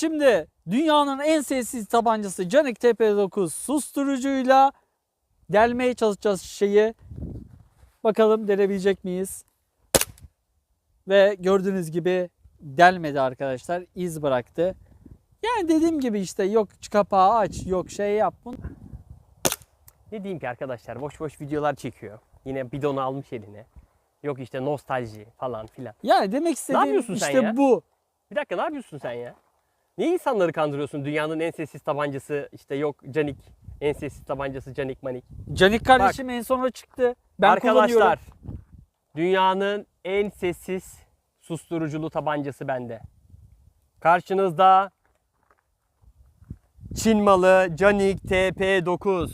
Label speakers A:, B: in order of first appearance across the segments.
A: şimdi dünyanın en sessiz tabancası Canik TP9 susturucuyla delmeye çalışacağız şeyi. Bakalım delebilecek miyiz? Ve gördüğünüz gibi delmedi arkadaşlar. iz bıraktı. Yani dediğim gibi işte yok kapağı aç, yok şey yap. Bunu-
B: Ne diyeyim ki arkadaşlar boş boş videolar çekiyor. Yine bidonu almış eline. Yok işte nostalji falan filan.
A: Yani demek istediğim
B: yapıyorsun sen
A: işte
B: ya?
A: bu.
B: Bir dakika ne yapıyorsun sen ya? Niye insanları kandırıyorsun? Dünyanın en sessiz tabancası işte yok Canik. En sessiz tabancası Canik Manik.
A: Canik kardeşim en son o çıktı. Ben
B: Arkadaşlar dünyanın en sessiz susturuculu tabancası bende. Karşınızda Çin malı Canik TP9.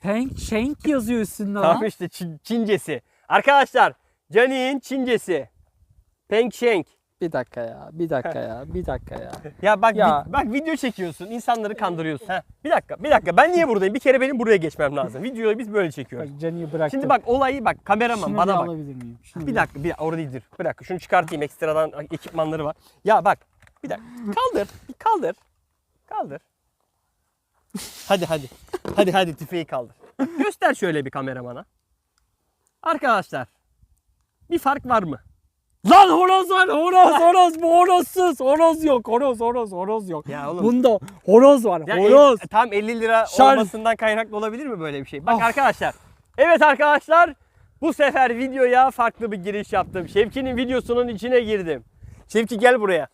A: Peng Shenk yazıyor üstünde
B: Tamam
A: lan.
B: işte Çin- Çincesi. Arkadaşlar Canik'in Çincesi. Peng Sheng.
A: Bir dakika ya, bir dakika ya, bir dakika ya.
B: Ya bak
A: Ya.
B: vi- bak video çekiyorsun, insanları kandırıyorsun. Heh, bir dakika, bir dakika. Ben niye buradayım? Bir kere benim buraya geçmem lazım. Videoyu biz böyle
A: Bak
B: çekiyoruz.
A: Canik'i bıraktım.
B: Şimdi bak olayı bak kameraman
A: Şunu
B: bana
A: bir
B: bak.
A: alabilir miyim? Şunu
B: Bir dakika, bir orada değildir. Bir dakika şunu çıkartayım ekstradan ekipmanları var. Ya bak, bir dakika. Kaldır, bir kaldır. Kaldır. Hadi hadi. Hadi hadi tüfeği kaldır. Göster şöyle bir kameramana. Arkadaşlar, bir fark var mı?
A: Lan horoz var, horoz, horoz. Bu horozsuz. Horoz yok, horoz, horoz, horoz yok.
B: Ya oğlum.
A: Bunda horoz var,
B: Ya
A: horoz.
B: el- tam 50 lira
A: Şarj.
B: olmasından kaynaklı olabilir mi böyle bir şey? Bak
A: Of.
B: arkadaşlar. Evet arkadaşlar. Bu sefer videoya farklı bir giriş yaptım. Şevki'nin videosunun içine girdim. Şevki gel buraya.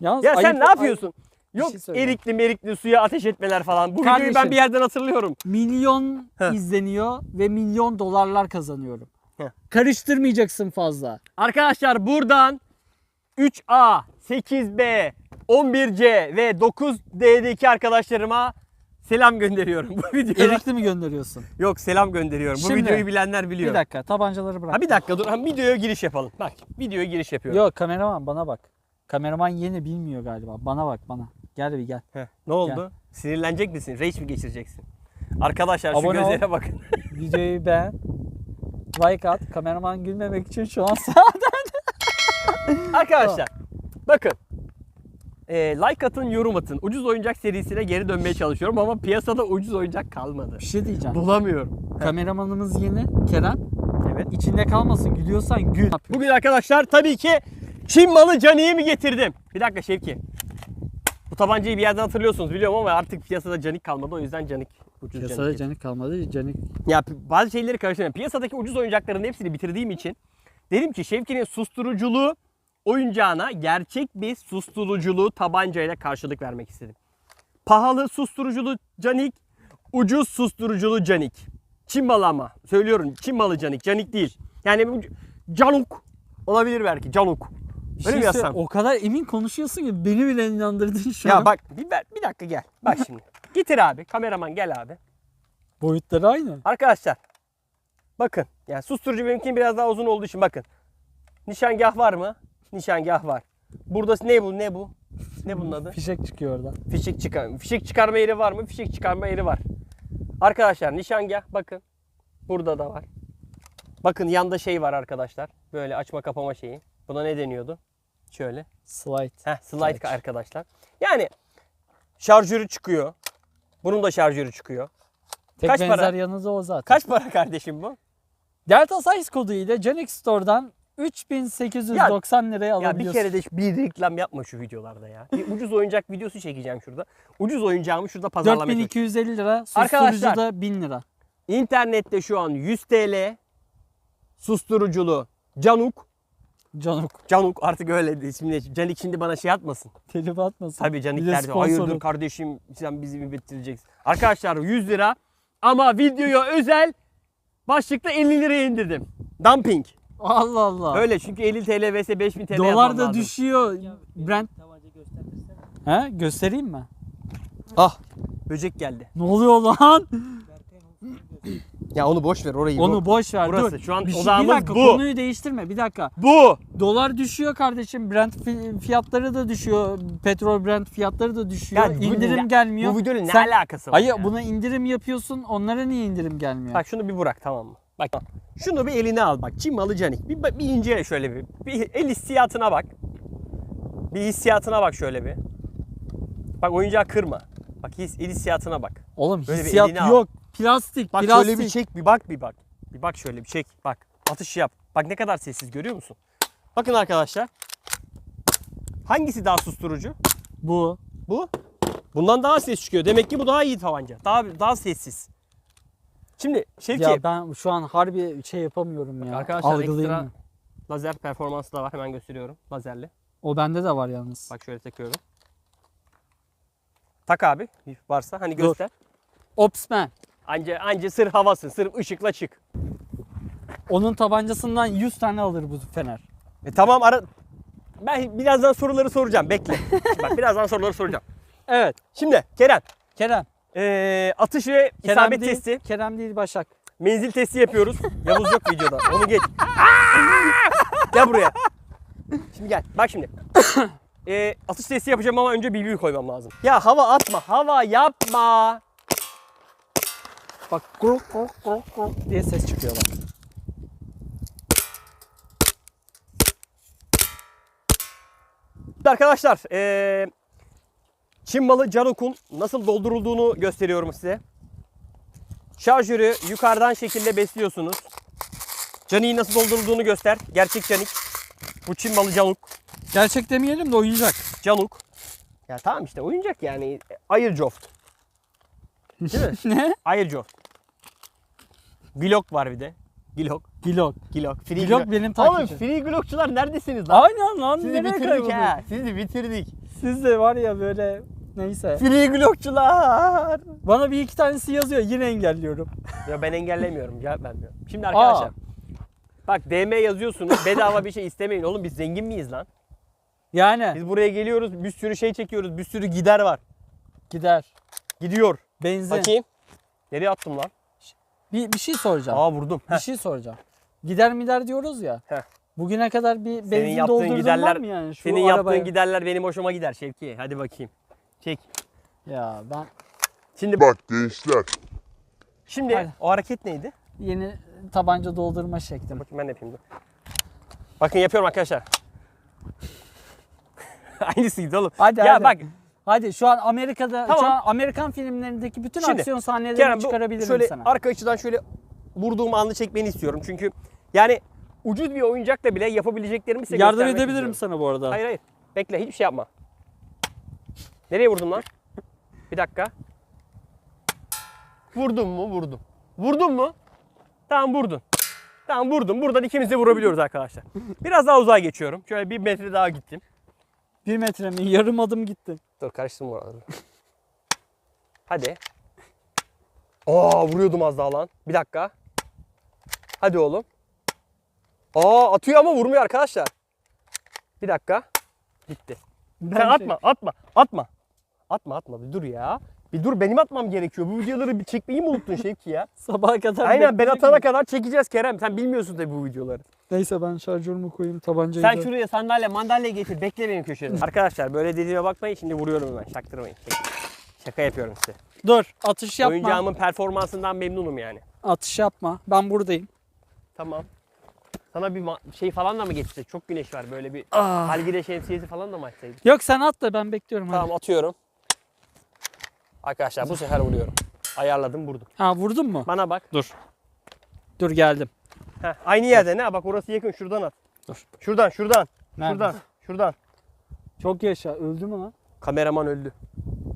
A: Yalnız
B: Ya sen
A: ayıp-
B: ne yapıyorsun?
A: Bir
B: Yok
A: şey söyleyeyim.
B: erikli merikli suya ateş etmeler falan. Bu videoyu ben
A: Kardeşim.
B: bir yerden hatırlıyorum.
A: Milyon
B: Heh.
A: izleniyor ve milyon dolarlar kazanıyorum.
B: Heh.
A: Karıştırmayacaksın fazla.
B: Arkadaşlar buradan 3A, 8B, 11C ve 9D'deki arkadaşlarıma selam gönderiyorum. Bu videoya
A: Erikli mi gönderiyorsun?
B: yok selam gönderiyorum. Bu
A: Şimdi-
B: videoyu bilenler biliyor.
A: Bir dakika, tabancaları bırak.
B: Ha bir dakika dur. Ha, videoya giriş yapalım. Bak videoya giriş yapıyorum.
A: Yok kameraman bana bak. Kameraman yeni bilmiyor galiba. Bana bak bana. Gel bir gel.
B: Heh, ne oldu? Sinirlenecek misin? Rage mi geçireceksin? Arkadaşlar şu
A: Abone ol.
B: gözlere bakın.
A: Videoyu beğen. Like at. Kameraman gülmemek için şu an
B: Arkadaşlar bakın. Ee, like atın, yorum atın. Ucuz oyuncak serisine geri dönmeye çalışıyorum ama piyasada ucuz oyuncak kalmadı.
A: bir şey diyeceğim.
B: Bulamıyorum.
A: Kameramanımız yeni. Kerem.
B: Evet.
A: İçinde kalmasın. Gülüyorsan gül.
B: Bugün arkadaşlar tabii ki Çin malı Cani'yi mi getirdim? Bir dakika Şevki. Bu tabancayı bir yerden hatırlıyorsunuz biliyorum ama artık piyasada Canik kalmadı o yüzden Canik. Ucuz
A: Piyasada
B: Canik.
A: canik kalmadı. Canik.
B: Ya bazı şeyleri karıştırıyorum. Piyasadaki ucuz oyuncakların hepsini bitirdiğim için dedim ki Şevki'nin susturuculuğu oyuncağına gerçek bir susturuculuğu tabancayla karşılık vermek istedim. Pahalı susturuculu canik, ucuz susturuculu canik. Çin malı ama. Söylüyorum Çin malı canik, canik değil. Yani bu canuk olabilir belki canuk. Öyle
A: şey
B: mi
A: söyle-
B: yazsam?
A: O kadar emin konuşuyorsun ki beni bile inandırdın şu an.
B: Ya bak bir, bir dakika gel. Bak şimdi. Getir abi. Kameraman gel abi.
A: Boyutları aynı.
B: Arkadaşlar bakın yani susturucu benimkinin biraz daha uzun olduğu için bakın. Nişangah var mı? Nişangah var. Burada ne bu ne bu? Ne bunun adı?
A: Fişek çıkıyor oradan.
B: Fişek çıkar. Fişek çıkarma yeri var mı? Fişek çıkarma yeri var. Arkadaşlar nişangah bakın. Burada da var. Bakın yanda şey var arkadaşlar. Böyle açma kapama şeyi. Buna ne deniyordu? Şöyle.
A: Slide.
B: Heh, slide
A: Slide.
B: arkadaşlar. Yani şarjörü çıkıyor. Bunun da şarjörü çıkıyor.
A: Tek
B: Kaç
A: benzer
B: para?
A: yanı da o zaten.
B: Kaç para kardeşim bu?
A: Delta Size kodu ile Canik Store'dan 3890 liraya
B: Ya bir
A: alabiliyorsun.
B: kere de bir reklam yapma şu videolarda ya. Bir ucuz oyuncak videosu çekeceğim şurada. Ucuz oyuncağımı şurada pazarlamaya çalışıyorum.
A: 4250 lira, susturucu da 1000 lira.
B: İnternette şu an 100 TL susturuculu Canuk.
A: Canuk.
B: Canuk artık öyle ismini. Canik şimdi bana şey atmasın.
A: Telif atmasın.
B: Tabii
A: Bir
B: Canik
A: de.
B: Hayırdır kardeşim sen bizi mi bitireceksin? Arkadaşlar 100 lira ama videoya özel başlıkta 50 liraya indirdim. Dumping.
A: Allah Allah.
B: Öyle çünkü 50 TL vs 5000 TL
A: Dolar da düşüyor. Brent. He göstereyim mi?
B: Ah böcek geldi.
A: Ne oluyor lan?
B: Ya onu boş ver orayı.
A: Onu boş ver
B: burası.
A: dur.
B: Şu an
A: bir, şey- bir dakika
B: bu.
A: konuyu değiştirme bir dakika.
B: Bu.
A: Dolar düşüyor kardeşim. Brent fi- fiyatları da düşüyor. Petrol Brent fiyatları da düşüyor.
B: Ya bu
A: indirim
B: ne-
A: gelmiyor.
B: Bu videonun ne
A: Sen-
B: alakası var
A: Hayır
B: ya?
A: buna indirim yapıyorsun. Onlara niye indirim gelmiyor?
B: Bak şunu bir bırak tamam mı? Bak şunu bir eline al bak. Çin malı canik. Bir, bir incele şöyle bir. Bir el hissiyatına bak. Bir hissiyatına bak şöyle bir. Bak oyuncağı kırma. Bak his, el hissiyatına bak.
A: Oğlum
B: Böyle
A: hissiyat yok. Plastik,
B: Bak
A: plastik.
B: şöyle bir çek bir bak bir bak. Bir bak şöyle bir çek bak. Atış yap. Bak ne kadar sessiz görüyor musun? Bakın arkadaşlar. Hangisi daha susturucu?
A: Bu.
B: Bu. Bundan daha ses çıkıyor. Demek ki bu daha iyi tabanca. Daha daha sessiz. Şimdi Şevki
A: Ya ben şu an harbi şey yapamıyorum ya.
B: arkadaşlar ekstra lazer performansı da var. Hemen gösteriyorum. Lazerli.
A: O bende de var yalnız.
B: Bak şöyle takıyorum. Tak abi varsa hani
A: Dur.
B: göster.
A: Opsman.
B: Anca anca sırf havasın, sırf ışıkla çık.
A: Onun tabancasından 100 tane alır bu fener.
B: E tamam ara ben birazdan soruları soracağım. Bekle. Şimdi Bak birazdan soruları soracağım.
A: Evet.
B: Şimdi Kerem,
A: Kerem.
B: ee, atış ve
A: Kerem
B: isabet
A: değil,
B: testi,
A: Kerem değil Başak.
B: menzil testi yapıyoruz. Yavuz yok videoda. Onu geç. gel buraya. Şimdi gel. Bak şimdi. Ee, atış testi yapacağım ama önce bilgiyi koymam lazım. Ya hava atma. Hava yapma.
A: Bak grok grok grok grok diye ses çıkıyor bak.
B: Arkadaşlar, ee, Çin malı Canok'un nasıl doldurulduğunu gösteriyorum size. Şarjörü yukarıdan şekilde besliyorsunuz. Canik'i nasıl doldurulduğunu göster. Gerçek Canik. Bu Çin malı Canok.
A: Gerçek demeyelim de oyuncak.
B: Canok. Ya tamam işte oyuncak yani. Airjoft. Değil mi?
A: ne?
B: Airjoft. Glock var bir de. Glock.
A: Glock.
B: Glock. Free
A: Glock benim
B: Oğlum
A: takipçim.
B: free Glockçular neredesiniz lan?
A: Aynen lan.
B: Sizi
A: nereye
B: bitirdik ha. Sizi bitirdik.
A: Siz de var ya böyle neyse.
B: Free Glockçular.
A: Bana bir iki tanesi yazıyor yine engelliyorum.
B: Ya ben engellemiyorum, cevap vermiyorum. Şimdi arkadaşlar. Bak DM yazıyorsunuz, bedava bir şey istemeyin. Oğlum biz zengin miyiz lan?
A: Yani
B: Biz buraya geliyoruz, bir sürü şey çekiyoruz, bir sürü gider var.
A: gider.
B: Gidiyor.
A: Benzin.
B: Bakayım. Nereye attım lan?
A: Bir, bir şey soracağım.
B: Aa vurdum.
A: Bir şey soracağım. Gider mider diyoruz ya.
B: Heh.
A: Bugüne kadar bir
B: Senin
A: benzin
B: yaptığın
A: doldurdun
B: giderler,
A: var mı yani? Şu
B: senin yaptığın
A: arabaya?
B: giderler benim hoşuma gider Şevki. Hadi bakayım. Çek.
A: Ya ben
B: Şimdi
C: Bak gençler.
B: şimdi
A: Hadi.
B: o hareket neydi?
A: yeni tabanca doldurma şeklim.
B: Bakayım ben de yapayım. dur. Bakın yapıyorum arkadaşlar. Aynısıydı oğlum.
A: Hadi
B: ya
A: hadi.
B: bak
A: Hadi şu an Amerika'da,
B: Tamam.
A: şu an Amerikan filmlerindeki bütün
B: Şimdi,
A: aksiyon sahnelerini
B: Kerem
A: çıkarabilirim
B: şöyle
A: sana.
B: arka açıdan şöyle vurduğum anı çekmeni istiyorum. Çünkü yani ucuz bir oyuncakla bile yapabileceklerimi size
A: Yardım edebilirim
B: istiyorum.
A: sana bu arada.
B: Hayır hayır. Bekle hiçbir şey yapma. Nereye vurdum lan? Bir dakika. Vurdum mu? Vurdum. Vurdum mu? Tamam vurdun. Tamam vurdum. Buradan ikimiz de vurabiliyoruz arkadaşlar. Biraz daha uzağa geçiyorum. Şöyle bir metre daha gittim.
A: Bir metre mi? Yarım adım gittin.
B: Dur karıştırma oraları. Hadi. Aa vuruyordum az daha lan. Bir dakika. Hadi oğlum. Aa atıyor ama vurmuyor arkadaşlar. Bir dakika. Bitti.
A: Ben
B: Sen
A: şey-
B: atma, atma, atma. Atma, atma. Bir dur ya. Bir dur benim atmam gerekiyor. Bu videoları bir çekmeyi mi unuttun Şevki ya?
A: Sabaha kadar
B: Aynen ben atana
A: miyim?
B: kadar çekeceğiz Kerem. Sen bilmiyorsun tabii bu videoları.
A: Neyse ben şarjörümü koyayım tabancayı
B: Sen
A: da-
B: şuraya sandalye mandalye getir. Bekle benim köşede. Arkadaşlar böyle dediğime bakmayın. Şimdi vuruyorum hemen. Çaktırmayın. Şaka, şaka yapıyorum size.
A: Dur atış yapma.
B: Oyuncağımın performansından memnunum yani.
A: Atış yapma. Ben buradayım.
B: Tamam. Sana bir ma- şey falan da mı geçsek? Çok güneş var. Böyle bir
A: Ah.
B: halgide şemsiyesi falan da mı açsaydık?
A: Yok sen at da ben bekliyorum. hadi.
B: Tamam atıyorum. Arkadaşlar bu sefer vuruyorum. Ayarladım vurdum.
A: Ha vurdun mu?
B: Bana bak.
A: Dur. Dur geldim.
B: Heh, aynı yerde ne? Bak orası yakın. Şuradan at.
A: Dur.
B: Şuradan, şuradan.
A: Nerede?
B: Şuradan, şuradan.
A: Çok yaşa. Öldü mü lan?
B: Kameraman öldü.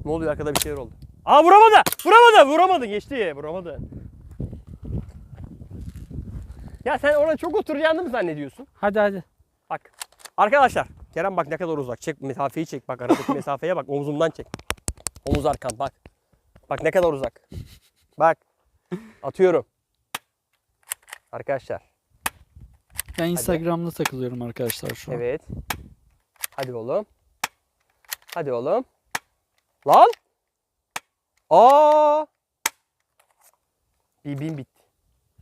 B: Ne oluyor arkada bir şeyler oldu. Aa vuramadı. Vuramadı. Vuramadı. Geçti. Vuramadı. Ya sen orada çok oturacağını mı zannediyorsun?
A: Hadi hadi.
B: Bak. Arkadaşlar. Kerem bak ne kadar uzak. Çek mesafeyi çek. Bak aradaki mesafeye bak. Omzumdan çek. Omuz arkan bak. Bak ne kadar uzak. Bak. Atıyorum. Arkadaşlar.
A: Ben Instagram'da takılıyorum arkadaşlar şu an.
B: Evet. Hadi oğlum. Hadi oğlum. Lan. Aa. Bibim bitti.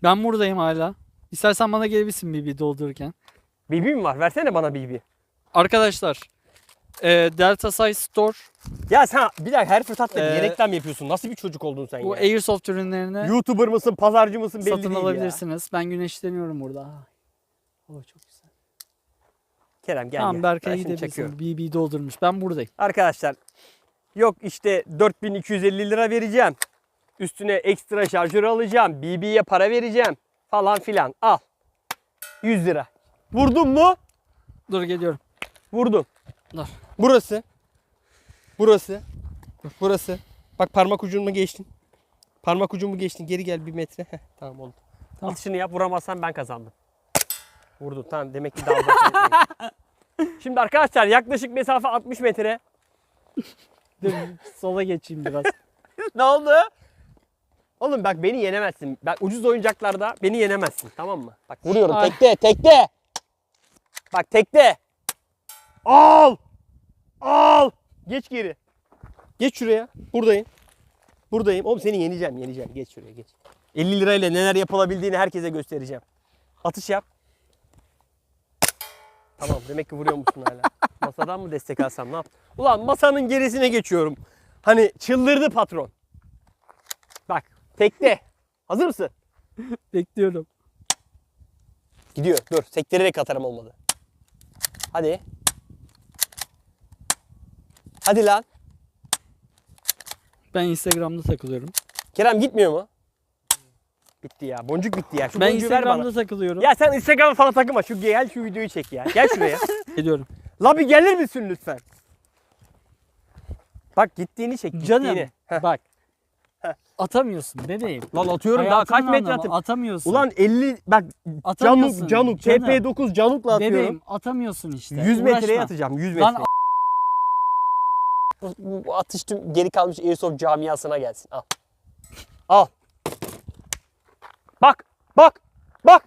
A: Ben buradayım hala. İstersen bana gelebilirsin BB doldururken.
B: Bibi mi var? Versene bana bibi.
A: Arkadaşlar e, Delta Size Store
B: Ya sen bir dakika her fırsatta
A: Ee,
B: bir reklam yapıyorsun. Nasıl bir çocuk oldun sen
A: bu
B: ya?
A: Airsoft ürünlerini
B: YouTuber mısın, pazarcı mısın belli
A: satın
B: değil ya.
A: alabilirsiniz. Ben güneşleniyorum burada. Ay. Hava çok güzel.
B: Kerem gel
A: tamam
B: gel.
A: Berkay
B: Ben
A: gidebilirsin.
B: çekiyorum.
A: BB doldurmuş. Ben buradayım.
B: Arkadaşlar yok işte 4250 lira vereceğim. Üstüne ekstra şarjör alacağım. BB'ye para vereceğim. Falan filan. Al. 100 lira. Vurdun mu?
A: Dur geliyorum.
B: Vurdum.
A: Dur.
B: Burası. Burası. Burası. Bak parmak ucumu geçtin. Parmak ucumu geçtin. Geri gel bir metre. Heh, tamam oldu.
A: Tamam.
B: Atışını yap. Vuramazsan ben kazandım. Vurdum. Tamam demek ki daha uzak. Şimdi arkadaşlar yaklaşık mesafe 60 metre.
A: Dur sola geçeyim biraz.
B: ne oldu? Oğlum bak beni yenemezsin. Bak ucuz oyuncaklarda beni yenemezsin. Tamam mı? Bak vuruyorum.
A: Ay.
B: Tekte, tekte. Bak tekte. Al. Al. Geç geri. Geç şuraya. Buradayım. Buradayım. Oğlum seni yeneceğim, yeneceğim. Geç şuraya, geç. 50 lirayla neler yapılabildiğini herkese göstereceğim. Atış yap. Tamam, demek ki vuruyor musun hala? Masadan mı destek alsam ne yap? Ulan masanın gerisine geçiyorum. Hani çıldırdı patron. Bak, tekte. Hazır mısın?
A: Bekliyorum.
B: Gidiyor. Dur. Sektirerek atarım olmadı. Hadi. Hadi lan.
A: Ben Instagram'da takılıyorum.
B: Kerem gitmiyor mu? Bitti ya. Boncuk bitti ya. Şu
A: ben
B: boncuğu ver bana.
A: Instagram'da takılıyorum.
B: Ya sen Instagram'a falan takılma. Şu gel şu videoyu çek ya. Gel şuraya.
A: Geliyorum.
B: La bir gelir misin lütfen? Bak gittiğini çek.
A: Canım
B: Gittiğini. Heh.
A: bak. Atamıyorsun bebeğim.
B: Lan atıyorum daha
A: Hayatının
B: kaç metre
A: anlamı,
B: atayım?
A: Atamıyorsun.
B: Ulan 50 bak
A: Atamıyorsun.
B: Canuk Canuk
A: Canım.
B: TP9 Canuk'la atıyorum.
A: Bebeğim atamıyorsun işte.
B: 100 metreye
A: Uğraşma.
B: atacağım 100 metre.
A: Lan
B: bu, bu atış tüm geri kalmış Airsoft camiasına gelsin. Al. Al. Bak. Bak. Bak.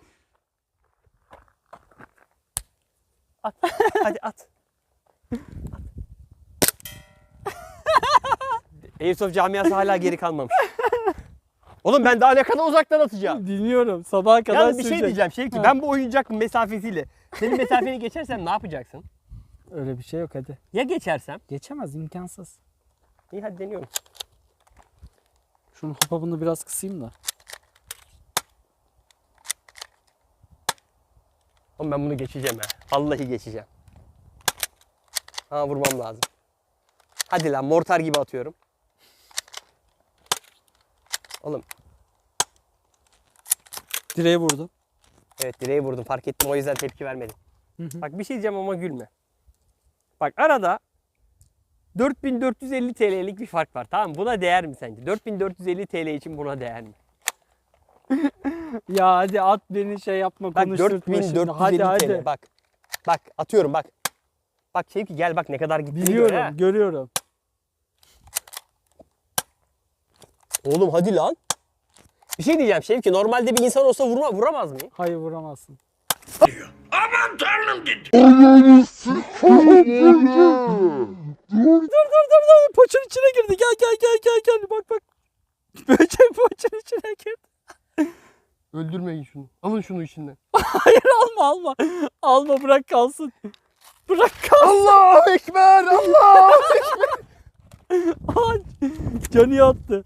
B: At. Hadi at. Airsoft camiası hala geri kalmamış. Oğlum ben daha ne kadar uzaktan atacağım.
A: dinliyorum. Sabaha kadar
B: Yalnız bir şey
A: sürecek.
B: diyeceğim Şevki.
A: Ha.
B: Ben bu oyuncak mesafesiyle senin mesafeni geçersem ne yapacaksın?
A: Öyle bir şey yok hadi.
B: Ya geçersem?
A: Geçemez imkansız.
B: İyi hadi deniyorum.
A: Şunun hopabını biraz kısayım da.
B: Oğlum ben bunu geçeceğim ha. Vallahi geçeceğim. Ha vurmam lazım. Hadi lan mortar gibi atıyorum. Oğlum
A: Direğe vurdu.
B: evet direğe vurdum fark ettim o yüzden tepki vermedim.
A: Hı hı.
B: Bak bir şey diyeceğim ama gülme. Bak arada 4450 TL'lik bir fark var tamam? Buna değer mi sence? 4450 TL için buna değer mi?
A: Ya hadi at beni şey yapma
B: Bak
A: konuşturtma şimdi.
B: 4450
A: Hadi
B: TL
A: hadi.
B: bak. Bak atıyorum bak. Bak Şevki gel bak ne kadar gitti.
A: Biliyorum, görüyorum.
B: Oğlum hadi lan. Bir şey diyeceğim Şevki. Normalde bir insan olsa vurma, vuramaz mı?
A: Hayır vuramazsın. Dur dur dur dur. Poçun içine girdi. Gel gel gel gel gel. Bak bak. Böcek poçun içine girdi.
B: Öldürmeyin şunu. Alın şunu içinden.
A: Hayır alma alma. Alma bırak kalsın. Bırak kalsın.
B: Allahu Ekber! Allah!
A: Ay, Canı yattı.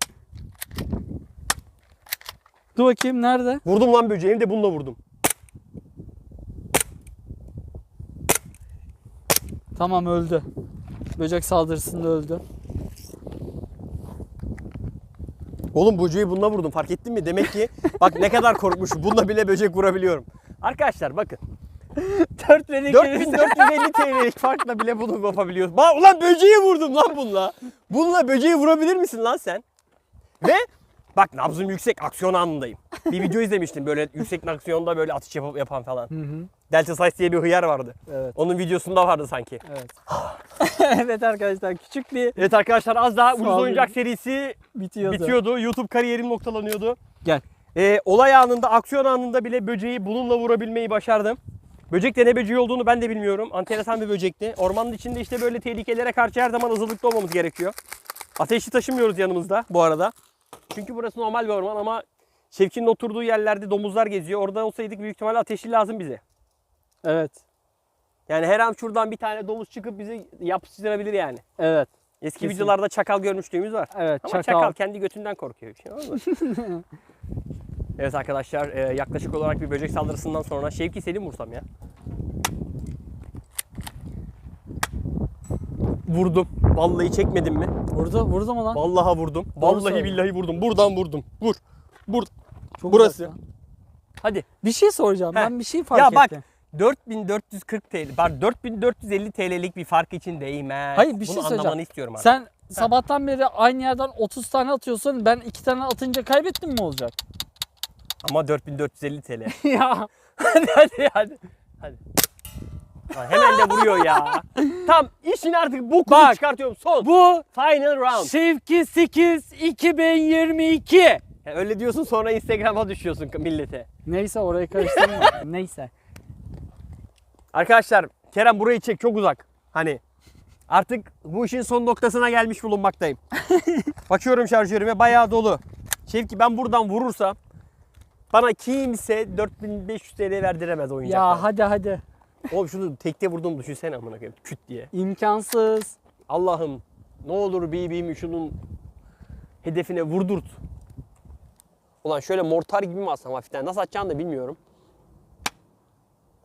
A: Dur bakayım nerede?
B: vurdum lan böceği. Hem de bununla vurdum.
A: Tamam öldü. Böcek saldırısında öldü.
B: Oğlum böceği bununla vurdum. Fark ettin mi? Demek ki bak ne kadar korkmuşum. Bununla bile böcek vurabiliyorum. Arkadaşlar bakın.
A: 4 ve
B: 4450 TL'lik farkla bile bunu yapabiliyoruz. Bak ulan böceği vurdum lan bununla. Bununla böceği vurabilir misin lan sen? Ve bak nabzım yüksek aksiyon anındayım. Bir video izlemiştim böyle yüksek aksiyonda böyle atış yapıp yapan falan.
A: Hı hı.
B: Delta Size diye bir hıyar vardı.
A: Evet.
B: Onun videosunda vardı sanki.
A: Evet. evet arkadaşlar küçük bir
B: Evet arkadaşlar az daha ucuz oyuncak serisi
A: bitiyordu.
B: bitiyordu. YouTube kariyerim noktalanıyordu.
A: Gel.
B: Ee, olay anında, aksiyon anında bile böceği bununla vurabilmeyi başardım. Böcek de ne böceği olduğunu ben de bilmiyorum. Enteresan bir böcekti. Ormanın içinde işte böyle tehlikelere karşı her zaman hazırlıklı olmamız gerekiyor. Ateşli taşımıyoruz yanımızda bu arada. Çünkü burası normal bir orman ama Şevki'nin oturduğu yerlerde domuzlar geziyor. Orada olsaydık büyük ihtimalle ateşli lazım bize.
A: Evet.
B: Yani her an şuradan bir tane domuz çıkıp bizi yapıştırabilir yani.
A: Evet.
B: Eski
A: Kesin.
B: videolarda çakal görmüşlüğümüz var.
A: Evet.
B: Ama
A: çakal.
B: çakal. kendi götünden korkuyor. Bir şey evet arkadaşlar e, yaklaşık olarak bir böcek saldırısından sonra Şevki Selim vursam ya. Vurdum. Vallahi çekmedim mi?
A: Vurdu, vurdu mu lan?
B: Vallahi vurdum.
A: Doğru
B: Vallahi
A: söyle.
B: billahi vurdum. Buradan vurdum. Vur. Vur.
A: Çok
B: burası.
A: uzak.
B: Hadi.
A: Bir şey soracağım.
B: Heh.
A: Ben bir şey fark
B: ya bak
A: ettim.
B: 4440 TL. Bak 4450 TL'lik bir fark için değmez.
A: Hayır, bir şey
B: Bunu
A: söyleyeceğim.
B: anlamanı istiyorum abi.
A: Sen sabahtan beri aynı yerden 30 tane atıyorsun. Ben 2 tane atınca kaybettim mi olacak?
B: Ama 4450 TL.
A: ya
B: hadi hadi hadi. Hadi. Ha, hemen de vuruyor ya. Tam işin artık bokunu
A: Bak.
B: çıkartıyorum. Son.
A: bu
B: Final round.
A: Şevki 8 2022.
B: Ya öyle diyorsun sonra Instagram'a düşüyorsun millete.
A: Neyse orayı karıştırma. Neyse.
B: Arkadaşlar Kerem burayı çek çok uzak. Hani artık bu işin son noktasına gelmiş bulunmaktayım. Bakıyorum şarjörüme bayağı dolu. Şevki ben buradan vurursam bana kimse 4500 TL verdiremez oyuncakları.
A: Ya hadi hadi.
B: Oğlum şunu tekte vurdum düşünsene amına koyayım küt diye.
A: İmkansız.
B: Allah'ım ne olur BB'mi şunun hedefine vurdurt. Ulan şöyle mortar gibi mi atsam hafiften? Nasıl atacağını da bilmiyorum.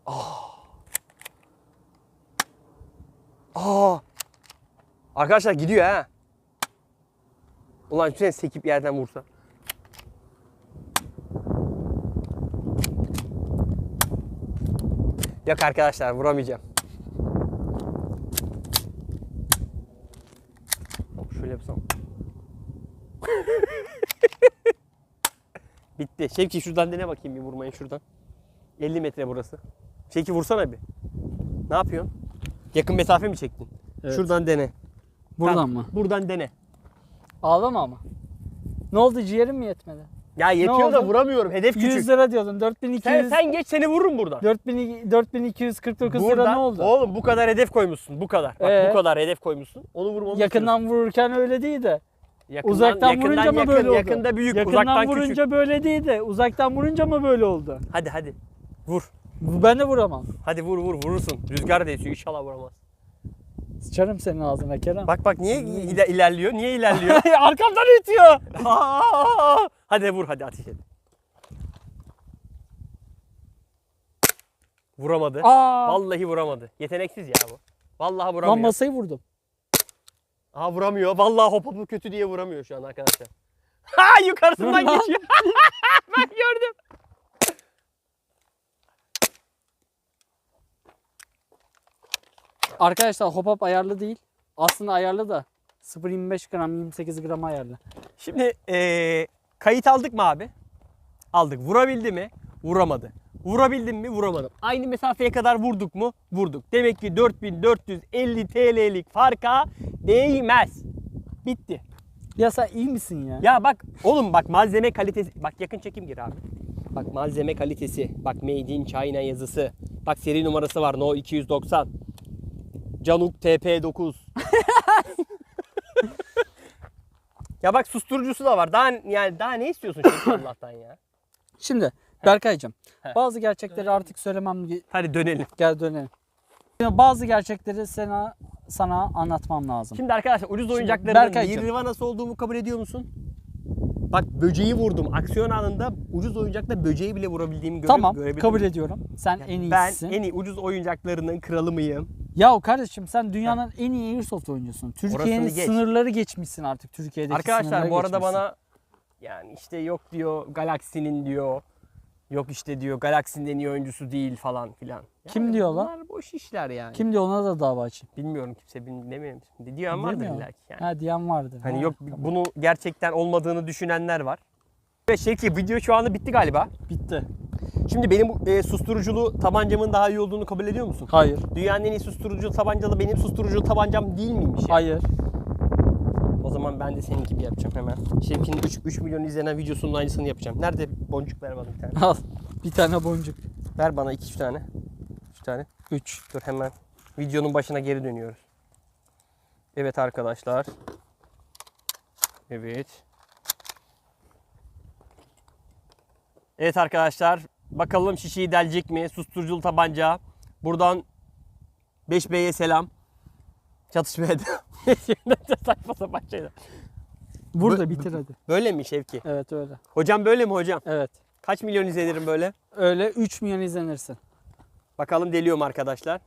B: Ah. Aa. Arkadaşlar gidiyor ha. Ulan şöyle sekip yerden vursa. Yok arkadaşlar vuramayacağım. Bak şöyle yapsam. Bitti. Şevki şuradan dene bakayım bir vurmayın şuradan. 50 metre burası. Şevki vursana bir. Ne yapıyorsun? Yakın mesafe mi çektin?
A: Evet.
B: Şuradan dene.
A: Buradan
B: Tamam,
A: mı?
B: Buradan dene.
A: Ağlama ama. Ne oldu ciğerim mi yetmedi?
B: Ya yetiyor da
A: oldu?
B: vuramıyorum. Hedef
A: 100
B: küçük.
A: lira diyordun. 4200.
B: Sen, sen geç seni vururum buradan.
A: 4000 4249 lira
B: Buradan-
A: ne oldu?
B: Oğlum bu kadar hedef koymuşsun. Bu kadar. Bak
A: Ee?
B: bu kadar hedef koymuşsun. Onu vurmamı
A: Yakından vururken öyle değil de.
B: Yakından,
A: Uzaktan
B: yakından
A: vurunca mı
B: yakın,
A: böyle oldu?
B: Yakında büyük,
A: Yakından
B: uzaktan
A: vurunca
B: küçük.
A: böyle değil de uzaktan vurunca mı böyle oldu?
B: Hadi hadi. Vur.
A: Ben de vuramam.
B: Hadi vur vur vurursun. Rüzgar da esiyor inşallah vuramaz.
A: Sıçarım senin ağzına Kerem.
B: Bak bak niye ile- ilerliyor? Niye ilerliyor?
A: Arkamdan itiyor.
B: Aa! Hadi vur hadi ateş et. Vuramadı.
A: Aa.
B: Vallahi vuramadı. Yeteneksiz ya bu. Vallahi
A: Lan
B: vuramıyor.
A: masayı vurdum.
B: Aa vuramıyor. Vallahi hop hopu kötü diye vuramıyor şu an arkadaşlar. Ha yukarısından
A: lan.
B: geçiyor. ben gördüm.
A: Arkadaşlar hop hop ayarlı değil. Aslında ayarlı da 0.25 gram 28 gram ayarlı.
B: Şimdi eee, kayıt aldık mı abi? Aldık. Vurabildi mi? Vuramadı. Vurabildim mi? Vuramadım. Aynı mesafeye kadar vurduk mu? Vurduk. Demek ki 4450 TL'lik farka değmez. Bitti.
A: Ya sen iyi misin ya?
B: Ya bak oğlum bak malzeme kalitesi. Bak yakın çekim gir abi. Bak malzeme kalitesi. Bak Made in China yazısı. Bak seri numarası var No 290. Canuk TP9. Ya bak susturucusu da var. Daha yani daha ne istiyorsun şimdi Allah'tan ya?
A: Şimdi Berkay'cığım bazı gerçekleri artık söylemem
B: Hadi dönelim.
A: gel dönelim. Şimdi bazı gerçekleri sana sana anlatmam lazım.
B: Şimdi arkadaşlar ucuz oyuncakların
A: Berkaycığım.
B: Nirvana'sı olduğumu kabul ediyor musun? Bak böceği vurdum. Aksiyon anında ucuz oyuncakla böceği bile vurabildiğimi göre,
A: tamam
B: görebildim.
A: kabul ediyorum. Sen en
B: Ben
A: iyisisin.
B: en iyi ucuz oyuncaklarının kralı mıyım?
A: Ya kardeşim sen dünyanın en iyi airsoft oyuncusun. Türkiye'nin
B: Orasını geç.
A: sınırları geçmişsin artık Türkiye'deki
B: Arkadaşlar
A: sınırları
B: bu arada
A: geçmişsin.
B: bana yani işte yok diyor Galaxy'nin diyor. Yok işte diyor Galaxy'nin en iyi oyuncusu değil falan filan.
A: Kim diyor lan?
B: Bunlar boş işler yani.
A: Kim diyor ona da dava açayım.
B: Bilmiyorum kimse bilmiyorum. Diyen vardır
A: Bilmiyorum.
B: illa ki yani.
A: Ha diyen vardı.
B: Hani
A: Ha,
B: yok
A: tamam.
B: bunu gerçekten olmadığını düşünenler var. Ve Şevki video şu anda bitti galiba.
A: bitti.
B: Şimdi benim e, susturuculu tabancamın daha iyi olduğunu kabul ediyor musun?
A: Hayır.
B: Dünyanın en iyi susturucu tabancalı benim susturucu tabancam değil miymiş?
A: Hayır.
B: O zaman ben de senin gibi yapacağım hemen. Şevki'nin 3, 3 milyon izlenen videosunun aynısını yapacağım. Nerede boncuk ver bana bir tane.
A: Al. Bir tane boncuk.
B: Ver bana 2 tane. 3 tane.
A: 3.
B: Dur hemen. Videonun başına geri dönüyoruz. Evet arkadaşlar. Evet. Evet arkadaşlar. Bakalım şişeyi delecek mi? Susturuculu tabanca. Buradan 5B'ye selam. Çatışmaya devam. Saçma sapan şeyler.
A: Burada
B: Bu-
A: bitir hadi.
B: Böyle mi Şevki?
A: Evet öyle.
B: Hocam böyle mi hocam?
A: Evet.
B: Kaç milyon izlenirim böyle?
A: Öyle 3 milyon izlenirsin.
B: Bakalım deliyorum arkadaşlar.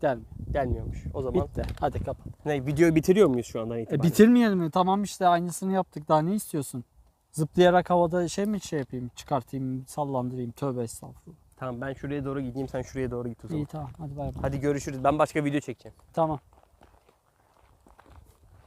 A: Gelmiyor.
B: Gelmiyormuş. O zaman
A: Bitti. Hadi kapat.
B: ne videoyu bitiriyor muyuz şu andan
A: E,
B: itibaren?
A: bitirmeyelim mi? Tamam işte aynısını yaptık. Daha ne istiyorsun? Zıplayarak havada şey mi şey yapayım? Çıkartayım, sallandırayım. Tövbe estağfurullah.
B: Tamam ben şuraya doğru gideyim sen şuraya doğru git o zaman.
A: İyi tamam. Hadi bay bay.
B: Hadi görüşürüz. Ben başka video çekeceğim.
A: Tamam.